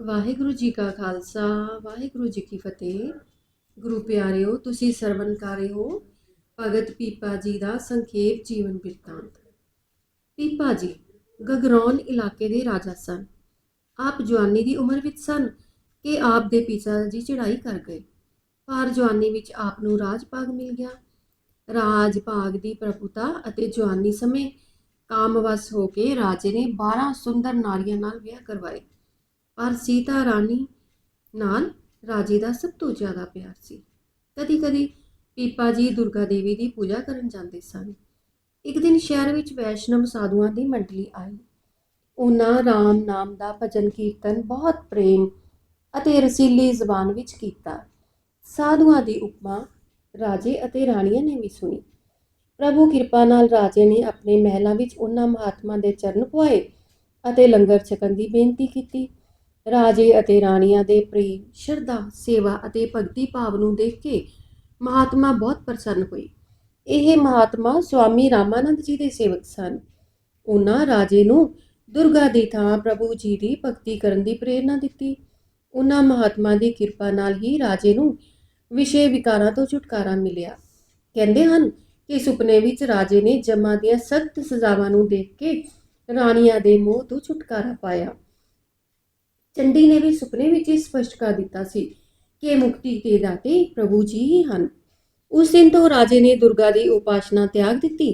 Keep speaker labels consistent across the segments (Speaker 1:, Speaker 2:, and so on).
Speaker 1: ਵਾਹਿਗੁਰੂ ਜੀ ਕਾ ਖਾਲਸਾ, ਵਾਹਿਗੁਰੂ ਜੀ ਕੀ ਫਤਿਹ। ਗੁਰੂ ਪਿਆਰਿਓ, ਤੁਸੀਂ ਸਰਵਨ ਕਰ ਰਹੇ ਹੋ ਭਗਤ ਪੀਪਾ ਜੀ ਦਾ ਸੰਖੇਪ ਜੀਵਨ ਬਿਰਤਾਂਤ। ਪੀਪਾ ਜੀ, ਗਗਰੌਨ ਇਲਾਕੇ ਦੇ ਰਾਜਾ ਸਨ। ਆਪ ਜਵਾਨੀ ਦੀ ਉਮਰ ਵਿੱਚ ਸਨ ਕਿ ਆਪ ਦੇ ਪਿਤਾ ਜੀ ਚੜ੍ਹਾਈ ਕਰ ਗਏ। ਪਰ ਜਵਾਨੀ ਵਿੱਚ ਆਪ ਨੂੰ ਰਾਜ ਭਾਗ ਮਿਲ ਗਿਆ। ਰਾਜ ਭਾਗ ਦੀ ਪ੍ਰਭੁਤਾ ਅਤੇ ਜਵਾਨੀ ਸਮੇਂ ਕਾਮਵਸ ਹੋ ਕੇ ਰਾਜੇ ਨੇ 12 ਸੁੰਦਰ ਨਾਰੀਆਂ ਨਾਲ ਵਿਆਹ ਕਰਵਾਏ। ਪਰ ਸੀਤਾ ਰਾਣੀ ਨਾਲ ਰਾਜੇ ਦਾ ਸਭ ਤੋਂ ਜ਼ਿਆਦਾ ਪਿਆਰ ਸੀ। ਕਦੀ ਕਦੀ ਪੀਪਾ ਜੀ ਦੁਰਗਾ ਦੇਵੀ ਦੀ ਪੂਜਾ ਕਰਨ ਜਾਂਦੇ ਸਨ। ਇੱਕ ਦਿਨ ਸ਼ਹਿਰ ਵਿੱਚ ਵੈਸ਼ਨਵ ਸਾਧੂਆਂ ਦੀ ਮੰਡਲੀ ਆਈ। ਉਹਨਾਂ ਰਾਮ ਨਾਮ ਦਾ ਭਜਨ ਕੀਰਤਨ ਬਹੁਤ ਪ੍ਰੇਮ ਅਤੇ ਰਸੀਲੀ ਜ਼ਬਾਨ ਵਿੱਚ ਕੀਤਾ। ਸਾਧੂਆਂ ਦੀ ਉਪਮਾ ਰਾਜੇ ਅਤੇ ਰਾਣੀਆਂ ਨੇ ਵੀ ਸੁਣੀ। ਪ੍ਰਭੂ ਕਿਰਪਾ ਨਾਲ ਰਾਜੇ ਨੇ ਆਪਣੇ ਮਹਿਲਾਂ ਵਿੱਚ ਉਹਨਾਂ ਮਹਾਤਮਾ ਦੇ ਚਰਨ ਪੁਆਏ ਅਤੇ ਲੰਗਰ ਛਕਣ ਦੀ ਬੇਨਤੀ ਕੀਤੀ। ਰਾਜੇ ਅਤੇ ਰਾਣੀਆਂ ਦੇ ਪ੍ਰੇਮ, ਸ਼ਰਧਾ, ਸੇਵਾ ਅਤੇ ਭਗਤੀ ਭਾਵ ਨੂੰ ਦੇਖ ਕੇ ਮਹਾਤਮਾ ਬਹੁਤ ਪ੍ਰਸੰਨ ਹੋਏ। ਇਹ ਮਹਾਤਮਾ ਸਵਾਮੀ ਰਾਮਾਨੰਦ ਜੀ ਦੇ ਸੇਵਕ ਸਨ। ਉਹਨਾਂ ਰਾਜੇ ਨੂੰ ਦੁਰਗਾ ਦੀ ਥਾਂ ਪ੍ਰਭੂ ਜੀ ਦੀ ਭਗਤੀ ਕਰਨ ਦੀ ਪ੍ਰੇਰਣਾ ਦਿੱਤੀ। ਉਹਨਾਂ ਮਹਾਤਮਾ ਦੀ ਕਿਰਪਾ ਨਾਲ ਹੀ ਰਾਜੇ ਨੂੰ ਵਿਸ਼ੇ ਵਿਕਾਰਾਂ ਤੋਂ ਛੁਟਕਾਰਾ ਮਿਲਿਆ। ਕਹਿੰਦੇ ਹਨ ਕਿ ਸੁਪਨੇ ਵਿੱਚ ਰਾਜੇ ਨੇ ਜਮਾ ਦੀਆਂ ਸਖਤ ਸਜ਼ਾਵਾਂ ਨੂੰ ਦੇਖ ਕੇ ਰਾਣੀਆਂ ਦੇ ਮੋਹ ਤੋਂ ਛੁਟਕਾਰਾ ਪਾਇਆ। ਚੰਡੀ ਨੇ ਵੀ ਸੁਪਨੇ ਵਿੱਚ ਹੀ ਸਪਸ਼ਟ ਕਰ ਦਿੱਤਾ ਸੀ ਕਿ ਮੁਕਤੀ ਦੇ ਦਾਤੇ ਪ੍ਰਭੂ ਜੀ ਹੀ ਹਨ। ਉਸ ਦਿਨ ਤੋਂ ਰਾਜੇ ਨੇ ਦੁਰਗਾ ਦੀ ਉਪਾਸਨਾ ਤਿਆਗ ਦਿੱਤੀ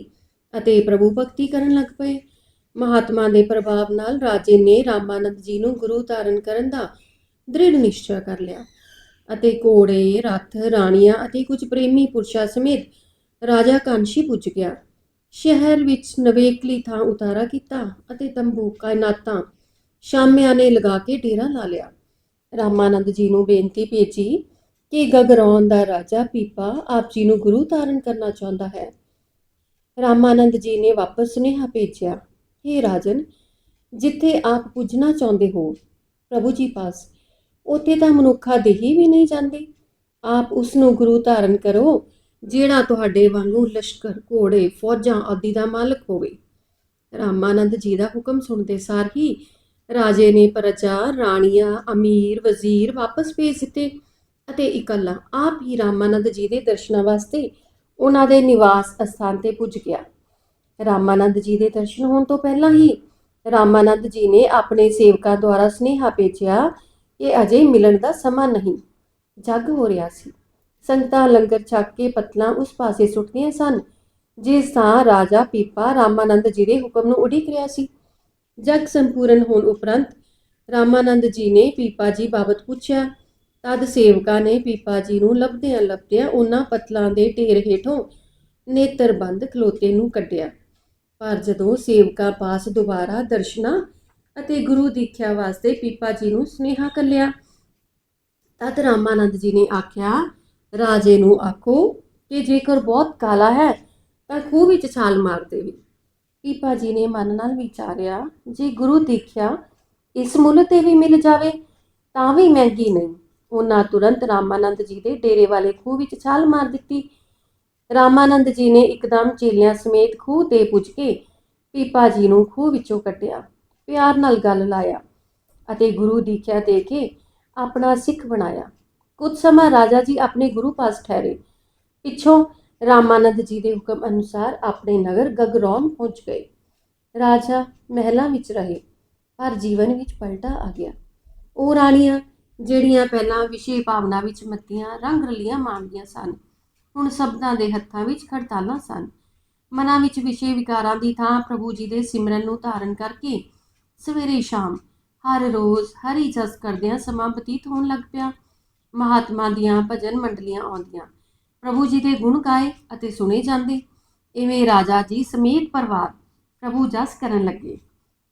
Speaker 1: ਅਤੇ ਪ੍ਰਭੂ ਭਗਤੀ ਕਰਨ ਲੱਗ ਪਏ। ਮਹਾਤਮਾ ਦੇ ਪ੍ਰਭਾਵ ਨਾਲ ਰਾਜੇ ਨੇ ਰਾਮਾਨੰਦ ਜੀ ਨੂੰ ਗੁਰੂ ਧਾਰਨ ਕਰਨ ਦਾ ਦ੍ਰਿੜ ਨਿਸ਼ਚਾ ਕਰ ਲਿਆ ਅਤੇ ਘੋੜੇ, ਰੱਥ, ਰਾਣੀਆਂ ਅਤੇ ਕੁਝ ਪ੍ਰੇਮੀ ਪੁਰਸ਼ਾਂ ਸਮੇਤ ਰਾਜਾ ਕਾਂਸ਼ੀ ਪੁੱਜ ਗਿਆ। ਸ਼ਹਿਰ ਵਿੱਚ ਨਵੇਕਲੀ ਥਾਂ ਉਤਾਰਾ ਕੀਤਾ ਅਤੇ ਤੰਬੂ ਕਾਇਨਾਤਾਂ ਸ਼ਾਮਿਆਂ ਨੇ ਲਗਾ ਕੇ ਡੇਰਾ ਲਾ ਲਿਆ। ਰਾਮਾਨੰਦ ਜੀ ਨੂੰ ਬੇਨਤੀ ਭੇਜੀ ਕਿ ਗਗਰੌਨ ਦਾ ਰਾਜਾ ਪੀਪਾ ਆਪ ਜੀ ਨੂੰ ਗੁਰੂ ਧਾਰਨ ਕਰਨਾ ਚਾਹੁੰਦਾ ਹੈ। ਰਾਮਾਨੰਦ ਜੀ ਨੇ ਵਾਪਸ ਸੁਨੇਹਾ ਭੇਜਿਆ हे ਰਾਜਨ, ਜਿੱਥੇ ਆਪ ਪੁੱਜਣਾ ਚਾਹੁੰਦੇ ਹੋ, ਪ੍ਰਭੂ ਜੀ ਪਾਸ, ਉੱਥੇ ਤਾਂ ਮਨੁੱਖਾ ਦੇਹੀ ਵੀ ਨਹੀਂ ਜਾਂਦੀ। ਆਪ ਉਸ ਨੂੰ ਗੁਰੂ ਧਾਰਨ ਕਰੋ, ਜਿਹੜਾ ਤੁਹਾਡੇ ਵਾਂਗੂ ਲਸ਼ਕਰ, ਘੋੜੇ, ਫੌਜਾਂ ਆਦਿ ਦਾ ਮਾਲਕ ਹੋਵੇ। ਰਾਮਾਨੰਦ ਜੀ ਦਾ ਹੁਕਮ ਸੁਣਦੇ ਸਾਰ ਹੀ ਰਾਜੇ ਨੇ ਪ੍ਰਜਾ ਰਾਣੀਆਂ, ਅਮੀਰ, ਵਜ਼ੀਰ ਵਾਪਸ ਭੇਜ ਦਿੱਤੇ ਅਤੇ ਇਕੱਲਾ ਆਪ ਹੀ ਰਾਮਾਨੰਦ ਜੀ ਦੇ ਦਰਸ਼ਨਾਂ ਵਾਸਤੇ ਉਹਨਾਂ ਦੇ ਨਿਵਾਸ ਅਸਥਾਨ ਤੇ ਪੁੱਜ ਗਿਆ। ਰਾਮਾਨੰਦ ਜੀ ਦੇ ਦਰਸ਼ਨ ਹੋਣ ਤੋਂ ਪਹਿਲਾਂ ਹੀ ਰਾਮਾਨੰਦ ਜੀ ਨੇ ਆਪਣੇ ਸੇਵਕਾਂ ਦੁਆਰਾ ਸੁਨੇਹਾ ਭੇਜਿਆ ਕਿ ਅਜੇ ਮਿਲਣ ਦਾ ਸਮਾਂ ਨਹੀਂ। ਜੱਗ ਹੋ ਰਿਹਾ ਸੀ। ਸੰਗਤਾਂ ਲੰਗਰ ਛਕ ਕੇ ਪਤਲਾਂ ਉਸ ਪਾਸੇ ਸੁੱਟਦੀਆਂ ਸਨ, ਜਿਸ ਥਾਂ ਰਾਜਾ ਪੀਪਾ ਰਾਮਾਨੰਦ ਜੀ ਦੇ ਹੁਕਮ ਨੂੰ ਉਡੀਕ ਰਿਹਾ ਸੀ। ਜਗ ਸੰਪੂਰਨ ਹੋਣ ਉਪਰੰਤ ਰਾਮਾਨੰਦ ਜੀ ਨੇ ਪੀਪਾ ਜੀ ਬਾਬਤ ਪੁੱਛਿਆ, ਤਦ ਸੇਵਕਾ ਨੇ ਪੀਪਾ ਜੀ ਨੂੰ ਲੱਭਦਿਆਂ ਲੱਭਦਿਆਂ ਉਹਨਾਂ ਪਤਲਾਂ ਦੇ ਢੇਰ ਹੇਠੋਂ ਨੇਤਰਬੰਦ ਖਲੋਤੇ ਨੂੰ ਕੱਢਿਆ। ਪਰ ਜਦੋਂ ਸੇਵਕਾ ਪਾਸ ਦੁਬਾਰਾ ਦਰਸ਼ਨਾ ਅਤੇ ਗੁਰੂ ਦੀਖਿਆ ਵਾਸਤੇ ਪੀਪਾ ਜੀ ਨੂੰ ਸੁਨੇਹਾ ਕੱਲਿਆ, ਤਦ ਰਾਮਾਨੰਦ ਜੀ ਨੇ ਆਖਿਆ, ਰਾਜੇ ਨੂੰ ਆਖੋ ਕਿ ਜੇਕਰ ਬਹੁਤ ਕਾਲਾ ਹੈ, ਤਾਂ ਖੂਹ ਵਿੱਚ ਛਾਲ ਮਾਰ ਦੇਵੇ। ਪੀਪਾ ਜੀ ਨੇ ਮਨ ਨਾਲ ਵਿਚਾਰਿਆ, ਜੇ ਗੁਰੂ ਦੇਖਿਆ ਇਸ ਮੁੱਲ ਤੇ ਵੀ ਮਿਲ ਜਾਵੇ, ਤਾਂ ਵੀ ਮਹਿੰਗੀ ਨਹੀਂ। ਉਹਨਾਂ ਤੁਰੰਤ ਰਾਮਾਨੰਦ ਜੀ ਦੇ ਡੇਰੇ ਵਾਲੇ ਖੂਹ ਵਿੱਚ ਛਾਲ ਮਾਰ ਦਿੱਤੀ। ਰਾਮਾਨੰਦ ਜੀ ਨੇ ਇੱਕਦਮ ਚੇਲਿਆਂ ਸਮੇਤ ਖੂਹ ਤੇ ਪੁੱਜ ਕੇ ਪੀਪਾ ਜੀ ਨੂੰ ਖੂਹ ਵਿੱਚੋਂ ਕੱਢਿਆ, ਪਿਆਰ ਨਾਲ ਗੱਲ ਲਾਇਆ ਅਤੇ ਗੁਰੂ ਦੀਖਿਆ ਦੇ ਕੇ ਆਪਣਾ ਸਿੱਖ ਬਣਾਇਆ। ਕੁਝ ਸਮਾਂ ਰਾਜਾ ਜੀ ਆਪਣੇ ਗੁਰੂ ਪਾਸ ਠਹਿਰੇ। ਪਿੱਛੋਂ ਰਾਮਾਨੰਦ ਜੀ ਦੇ ਹੁਕਮ ਅਨੁਸਾਰ ਆਪਣੇ ਨਗਰ ਗਗਰੌਨ ਪਹੁੰਚ ਗਏ। ਰਾਜਾ ਮਹਿਲਾਂ ਵਿੱਚ ਰਹੇ, ਪਰ ਜੀਵਨ ਵਿੱਚ ਪਲਟਾ ਆ ਗਿਆ। ਉਹ ਰਾਣੀਆਂ ਜਿਹੜੀਆਂ ਪਹਿਲਾਂ ਵਿਸ਼ੇ ਭਾਵਨਾ ਵਿੱਚ ਮੱਤੀਆਂ ਰੰਗ ਰਲੀਆਂ ਮਾਣਦੀਆਂ ਸਨ, ਹੁਣ ਸ਼ਬਦਾਂ ਦੇ ਹੱਥਾਂ ਵਿੱਚ ਖੜਤਾਲਾਂ ਸਨ। ਮਨਾਂ ਵਿੱਚ ਵਿਸ਼ੇ ਵਿਕਾਰਾਂ ਦੀ ਥਾਂ ਪ੍ਰਭੂ ਜੀ ਦੇ ਸਿਮਰਨ ਨੂੰ ਧਾਰਨ ਕਰਕੇ ਸਵੇਰੇ ਸ਼ਾਮ ਹਰ ਰੋਜ਼ ਹਰੀ ਜਸ ਕਰਦਿਆਂ ਸਮਾਂ ਬਤੀਤ ਹੋਣ ਲੱਗ ਪਿਆ। ਮਹਾਤਮਾ ਦੀਆਂ ਭਜਨ ਮੰਡਲੀਆਂ ਆਉਂਦੀਆਂ ਪ੍ਰਭੂ ਜੀ ਦੇ ਗੁਣ ਗਾਏ ਅਤੇ ਸੁਣੇ ਜਾਂਦੇ। ਇਵੇਂ ਰਾਜਾ ਜੀ ਸਮੇਤ ਪਰਿਵਾਰ ਪ੍ਰਭੂ ਜਸ ਕਰਨ ਲੱਗੇ।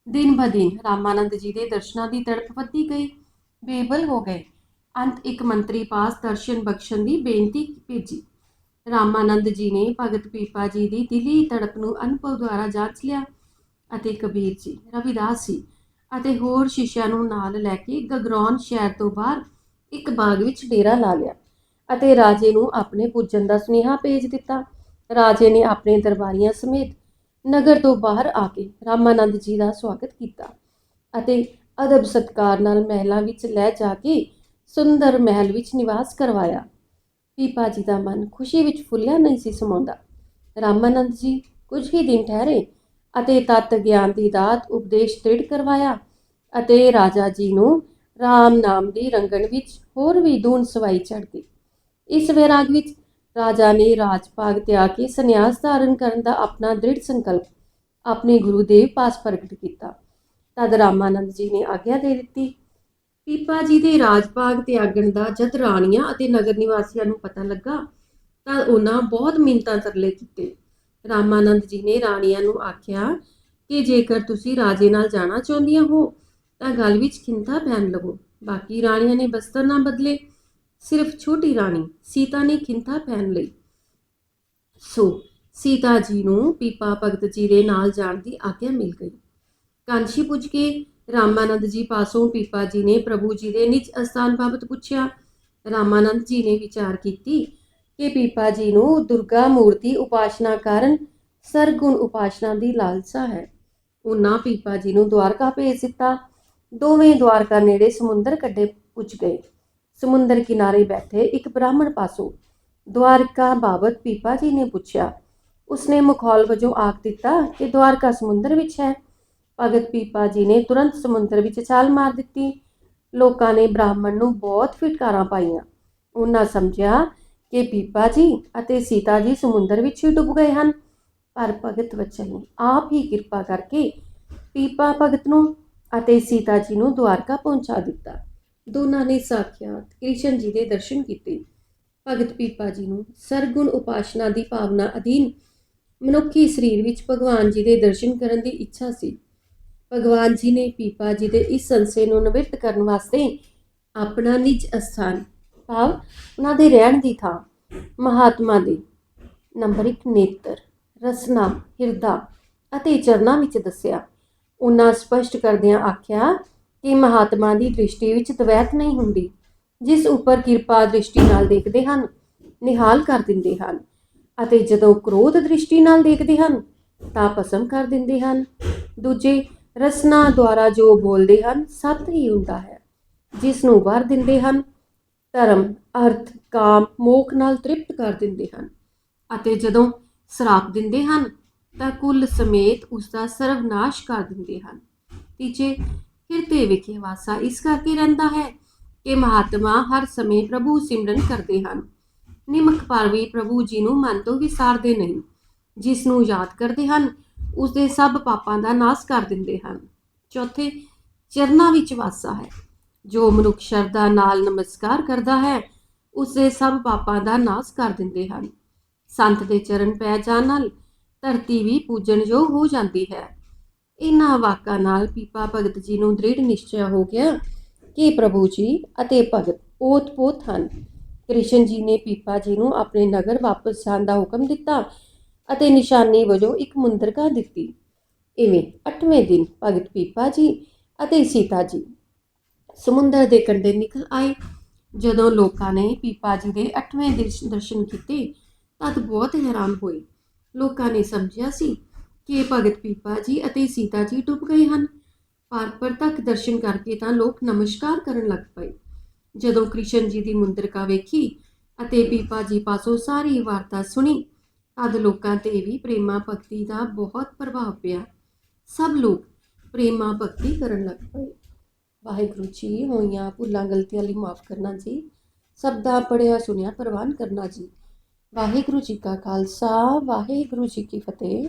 Speaker 1: ਦਿਨ ਬ ਦਿਨ ਰਾਮਾਨੰਦ ਜੀ ਦੇ ਦਰਸ਼ਨਾਂ ਦੀ ਤੜਪ ਵੱਧਦੀ ਗਈ। ਬੇਬਲ ਹੋ ਗਏ। ਅੰਤ ਇੱਕ ਮੰਤਰੀ ਪਾਸ ਦਰਸ਼ਨ ਬਖਸ਼ਣ ਦੀ ਬੇਨਤੀ ਭੇਜੀ। ਰਾਮਾਨੰਦ ਜੀ ਨੇ ਭਗਤ ਪੀਪਾ ਜੀ ਦੀ ਦਿਲੀ ਤੜਪ ਨੂੰ ਅਨੁਭਵ ਦੁਆਰਾ ਜਾਂਚ ਲਿਆ ਅਤੇ ਕਬੀਰ ਜੀ, ਰਵਿਦਾਸ ਜੀ ਅਤੇ ਹੋਰ ਸ਼ਿਸ਼ਿਆਂ ਨੂੰ ਨਾਲ ਲੈ ਕੇ ਗਗਰੌਨ ਸ਼ਹਿਰ ਤੋਂ ਬਾਹਰ ਇੱਕ ਬਾਗ ਵਿੱਚ ਡੇਰਾ ਲਾ ਲਿਆ। ਅਤੇ ਰਾਜੇ ਨੂੰ ਆਪਣੇ ਪੁੱਜਣ ਦਾ ਸੁਨੇਹਾ ਭੇਜ ਦਿੱਤਾ। ਰਾਜੇ ਨੇ ਆਪਣੇ ਦਰਬਾਰੀਆਂ ਸਮੇਤ ਨਗਰ ਤੋਂ ਬਾਹਰ ਆ ਕੇ ਰਾਮਾਨੰਦ ਜੀ ਦਾ ਸਵਾਗਤ ਕੀਤਾ ਅਤੇ ਅਦਬ ਸਤਕਾਰ ਨਾਲ ਮਹਿਲਾਂ ਵਿੱਚ ਲੈ ਜਾ ਕੇ ਸੁੰਦਰ ਮਹਿਲ ਵਿੱਚ ਨਿਵਾਸ ਕਰਵਾਇਆ। ਪੀਪਾ ਜੀ ਦਾ ਮਨ ਖੁਸ਼ੀ ਵਿੱਚ ਫੁੱਲਿਆ, ਨਹੀਂ ਸੀ ਸਮਾਉਂਦਾ। ਰਾਮਾਨੰਦ ਜੀ ਕੁਝ ਹੀ ਦਿਨ ਠਹਿਰੇ ਅਤੇ ਤਤ ਗਿਆਨ ਦੀ ਦਾਤ ਉਪਦੇਸ਼ ਦ੍ਰਿੜ ਕਰਵਾਇਆ ਅਤੇ ਰਾਜਾ ਜੀ ਨੂੰ ਰਾਮ ਨਾਮ ਦੀ ਰੰਗਣ ਵਿੱਚ ਹੋਰ ਵੀ ਦੂਣ ਸਵਾਈ ਚੜ੍ਹ ਗਈ ਇਸ ਵੈਰਾਗ ਵਿੱਚ ਰਾਜਾ ਨੇ ਰਾਜ ਭਾਗ ਤਿਆਗ ਕੇ ਸੰਨਿਆਸ ਧਾਰਨ ਕਰਨ ਦਾ ਆਪਣਾ ਦ੍ਰਿੜ ਸੰਕਲਪ ਆਪਣੇ ਗੁਰੂ ਦੇਵ ਪਾਸ ਪ੍ਰਗਟ ਕੀਤਾ। ਤਦ ਰਾਮਾਨੰਦ ਜੀ ਨੇ ਆਗਿਆ ਦੇ ਦਿੱਤੀ। ਪੀਪਾ ਜੀ ਦੇ ਰਾਜ ਭਾਗ ਤਿਆਗਣ ਦਾ ਜਦ ਰਾਣੀਆਂ ਅਤੇ ਨਗਰ ਨਿਵਾਸੀਆਂ ਨੂੰ ਪਤਾ ਲੱਗਾ, ਤਾਂ ਉਹਨਾਂ ਬਹੁਤ ਮਿੰਨਤਾਂ ਤਰਲੇ ਕੀਤੇ। ਰਾਮਾਨੰਦ ਜੀ ਨੇ ਰਾਣੀਆਂ ਨੂੰ ਆਖਿਆ ਕਿ ਜੇਕਰ ਤੁਸੀਂ ਰਾਜੇ ਨਾਲ ਜਾਣਾ ਚਾਹੁੰਦੀਆਂ ਹੋ, ਤਾਂ ਗੱਲ ਵਿੱਚ ਖਿੰਤਾ ਪੈਣ ਲਵੋ। ਬਾਕੀ ਰਾਣੀਆਂ ਨੇ ਬਸਤਰ ਨਾ ਬਦਲੇ। ਸਿਰਫ ਛੋਟੀ ਰਾਣੀ ਸੀਤਾ ਨੇ ਖਿੰਤਾ ਪਹਿਨ ਲਈ। ਸੋ ਸੀਤਾ ਜੀ ਨੂੰ ਪੀਪਾ ਭਗਤ ਜੀ ਦੇ ਨਾਲ ਜਾਣ ਦੀ ਆਗਿਆ ਮਿਲ ਗਈ। ਕਾਂਸ਼ੀ ਪੁੱਜ ਕੇ ਰਾਮਾਨੰਦ ਜੀ ਪਾਸੋਂ ਪੀਪਾ ਜੀ ਨੇ ਪ੍ਰਭੂ ਜੀ ਦੇ ਨਿਜ ਅਸਥਾਨ ਬਾਬਤ ਪੁੱਛਿਆ। ਰਾਮਾਨੰਦ ਜੀ ਨੇ ਵਿਚਾਰ ਕੀਤੀ ਕਿ ਪੀਪਾ ਜੀ ਨੂੰ ਦੁਰਗਾ ਮੂਰਤੀ ਉਪਾਸ਼ਨਾ ਕਾਰਨ ਸਰਗੁਣ ਉਪਾਸ਼ਨਾ ਦੀ ਲਾਲਸਾ ਹੈ। ਉਹਨਾਂ ਪੀਪਾ ਜੀ ਨੂੰ ਦਵਾਰਕਾ ਭੇਜ ਦਿੱਤਾ। ਦੋਵੇਂ ਦਵਾਰਕਾ ਨੇੜੇ ਸਮੁੰਦਰ ਕੱਢੇ ਪੁੱਜ ਗਏ। ਸਮੁੰਦਰ ਕਿਨਾਰੇ ਬੈਠੇ ਇੱਕ ਬ੍ਰਾਹਮਣ ਪਾਸੋਂ ਦਵਾਰਕਾ ਬਾਬਤ ਪੀਪਾ ਜੀ ਨੇ ਪੁੱਛਿਆ। ਉਸਨੇ ਮਖੌਲ ਵਜੋਂ ਆਖ ਦਿੱਤਾ ਕਿ ਦਵਾਰਕਾ ਸਮੁੰਦਰ ਵਿੱਚ ਹੈ। ਭਗਤ ਪੀਪਾ ਜੀ ਨੇ ਤੁਰੰਤ ਸਮੁੰਦਰ ਵਿੱਚ ਛਾਲ ਮਾਰ ਦਿੱਤੀ। ਲੋਕਾਂ ਨੇ ਬ੍ਰਾਹਮਣ ਨੂੰ ਬਹੁਤ ਫਿਟਕਾਰਾਂ ਪਾਈਆਂ। ਉਹਨਾਂ ਸਮਝਿਆ ਕਿ ਪੀਪਾ ਜੀ ਅਤੇ ਸੀਤਾ ਜੀ ਸਮੁੰਦਰ ਵਿੱਚ ਹੀ ਡੁੱਬ ਗਏ ਹਨ। ਪਰ ਭਗਤ ਵਚਨ ਨੇ ਆਪ ਹੀ ਕਿਰਪਾ ਕਰਕੇ ਪੀਪਾ ਭਗਤ ਨੂੰ ਅਤੇ ਸੀਤਾ ਜੀ ਨੂੰ ਦੁਆਰਕਾ ਪਹੁੰਚਾ ਦਿੱਤਾ। ਦੋਨਾਂ ਨੇ ਸਾਖਿਆਤ ਕ੍ਰਿਸ਼ਨ ਜੀ ਦੇ ਦਰਸ਼ਨ ਕੀਤੇ। ਭਗਤ ਪੀਪਾ ਜੀ ਨੂੰ ਸਰਗੁਣ ਉਪਾਸ਼ਨਾ ਦੀ ਭਾਵਨਾ ਅਧੀਨ ਮਨੁੱਖੀ ਸਰੀਰ ਵਿੱਚ ਭਗਵਾਨ ਜੀ ਦੇ ਦਰਸ਼ਨ ਕਰਨ ਦੀ ਇੱਛਾ ਸੀ। ਭਗਵਾਨ ਜੀ ਨੇ ਪੀਪਾ ਜੀ ਦੇ ਇਸ ਸੰਸੇ ਨੂੰ ਨਿਵਰਤ ਕਰਨ ਵਾਸਤੇ ਆਪਣਾ ਨਿਜ ਅਸਥਾਨ, ਭਾਵ ਉਹਨਾਂ ਦੇ ਰਹਿਣ ਦੀ ਥਾਂ, ਮਹਾਤਮਾ ਦੇ ਨੰਬਰ 1 ਨੇਤਰ, ਰਸਨਾ, ਹਿਰਦਾ ਅਤੇ ਚਰਨਾਂ ਵਿੱਚ ਦੱਸਿਆ। ਉਹਨਾਂ ਸਪਸ਼ਟ ਕਰਦਿਆਂ ਆਖਿਆ ਕਿ ਮਹਾਤਮਾ ਦੀ ਦ੍ਰਿਸ਼ਟੀ ਵਿੱਚ ਦਵੈਤ ਨਹੀਂ ਹੁੰਦੀ, ਜਿਸ ਉੱਪਰ ਕਿਰਪਾ ਦ੍ਰਿਸ਼ਟੀ ਨਾਲ ਦੇਖਦੇ ਹਨ, ਨਿਹਾਲ ਕਰ ਦਿੰਦੇ ਹਨ ਅਤੇ ਜਦੋਂ ਕ੍ਰੋਧ ਦ੍ਰਿਸ਼ਟੀ ਨਾਲ ਦੇਖਦੇ ਹਨ, ਤਾਂ ਪਸਮ ਕਰ ਦਿੰਦੇ ਹਨ। ਦੂਜੇ, ਰਸਨਾ ਦੁਆਰਾ ਜੋ ਬੋਲਦੇ ਹਨ, ਸਤ ਹੀ ਹੁੰਦਾ ਹੈ, ਜਿਸ ਨੂੰ ਵਰ ਦਿੰਦੇ ਹਨ। ਧਰਮ, ਅਰਥ, ਕਾਮ, ਮੋਖ ਨਾਲ ਤ੍ਰਿਪਤ ਕਰ ਦਿੰਦੇ ਹਨ ਅਤੇ ਜਦੋਂ ਸਰਾਪ ਦਿੰਦੇ ਹਨ, ਤਾਂ ਕੁੱਲ ਸਮੇਤ ਉਸ ਦਾ ਸਰਵਨਾਸ਼ ਕਰ ਦਿੰਦੇ ਹਨ। ਤੀਜੇ ਹਿਰਦੇ ਵਿਖੇ ਵਾਸਾ ਇਸ ਕਰਕੇ ਰਹਿੰਦਾ ਹੈ ਕਿ ਮਹਾਤਮਾ ਹਰ ਸਮੇਂ ਪ੍ਰਭੂ ਸਿਮਰਨ ਕਰਦੇ ਹਨ। ਨਿਮਕ ਪਰ ਵੀ ਪ੍ਰਭੂ ਜੀ ਨੂੰ ਮਨ ਤੋਂ ਵਿਸਾਰਦੇ ਨਹੀਂ। ਜਿਸ ਨੂੰ ਯਾਦ ਕਰਦੇ ਹਨ ਉਸ ਦੇ ਸਭ ਪਾਪਾਂ ਦਾ ਨਾਸ਼ ਕਰ ਦਿੰਦੇ ਹਨ। ਚੌਥੇ, ਚਰਨਾਂ ਵਿੱਚ ਵਾਸਾ ਹੈ। ਜੋ ਮਨੁੱਖ ਸ਼ਰਧਾ ਨਾਲ ਨਮਸਕਾਰ ਕਰਦਾ ਹੈ ਉਸ ਦੇ ਸਭ ਪਾਪਾਂ ਦਾ ਨਾਸ਼ ਕਰ ਦਿੰਦੇ ਹਨ। ਸੰਤ ਦੇ ਚਰਨ ਪੈ ਜਾਣ ਨਾਲ ਧਰਤੀ ਵੀ ਪੂਜਣਯੋਗ ਹੋ ਜਾਂਦੀ ਹੈ। ਇਹਨਾਂ ਵਾਕਾਂ ਨਾਲ ਪੀਪਾ ਭਗਤ ਜੀ ਨੂੰ ਦ੍ਰਿੜ ਨਿਸ਼ਚੈ ਹੋ ਗਿਆ ਕਿ ਪ੍ਰਭੂ ਜੀ ਅਤੇ ਭਗਤ ਓਤ-ਪੋਤ ਹਨ। ਕ੍ਰਿਸ਼ਨ ਜੀ ਨੇ ਪੀਪਾ ਜੀ ਨੂੰ ਆਪਣੇ ਨਗਰ ਵਾਪਸ ਜਾਣ ਦਾ ਹੁਕਮ ਦਿੱਤਾ ਅਤੇ ਨਿਸ਼ਾਨੀ ਵਜੋਂ ਇੱਕ ਮੁੰਦਰਕਾ ਦਿੱਤੀ। ਇਵੇਂ 8ਵੇਂ ਦਿਨ ਭਗਤ ਪੀਪਾ ਜੀ ਅਤੇ ਸੀਤਾ ਜੀ ਸਮੁੰਦਰ ਦੇ ਕੰਢੇ ਨਿਕਲ ਆਏ। ਜਦੋਂ ਲੋਕਾਂ ਨੇ ਪੀਪਾ ਜੀ ਦੇ 8ਵੇਂ ਦਿਨ ਦਰਸ਼ਨ ਕੀਤੇ ਤਦ ਬਹੁਤ ਹੈਰਾਨ ਹੋਏ। ਲੋਕਾਂ ਨੇ ਸਮਝਿਆ ਸੀ ਕਿ ਭਗਤ ਪੀਪਾ ਜੀ ਅਤੇ ਸੀਤਾ ਜੀ ਡੁੱਬ ਗਏ ਹਨ। ਪਾਰਪਰ ਤੱਕ ਦਰਸ਼ਨ ਕਰਕੇ ਤਾਂ ਲੋਕ ਨਮਸਕਾਰ ਕਰਨ ਲੱਗ ਪਏ। ਜਦੋਂ ਕ੍ਰਿਸ਼ਨ ਜੀ ਦੀ ਮੁੰਦਰਕਾ ਵੇਖੀ ਅਤੇ ਪੀਪਾ ਜੀ ਪਾਸੋਂ ਸਾਰੀ ਵਾਰਤਾ ਸੁਣੀ, ਤਦ ਲੋਕਾਂ ਤੇ ਵੀ ਪ੍ਰੇਮਾ ਭਗਤੀ ਦਾ ਬਹੁਤ ਪ੍ਰਭਾਵ ਪਿਆ। ਸਭ ਲੋਕ ਪ੍ਰੇਮਾ ਭਗਤੀ ਕਰਨ ਲੱਗ ਪਏ। ਵਾਹਿਗੁਰੂ ਜੀ, ਹੋਈਆਂ ਭੁੱਲਾਂ, ਗਲਤੀਆਂ ਲਈ ਮਾਫ ਕਰਨਾ ਜੀ। ਸਭ ਦਾ ਪੜਿਆ ਸੁਣਿਆ, ਪ੍ਰਵਾਨ ਕਰਨਾ ਜੀ। ਵਾਹਿਗੁਰੂ ਜੀ ਕਾ ਖਾਲਸਾ, ਵਾਹਿਗੁਰੂ ਜੀ ਕੀ ਫਤਿਹ।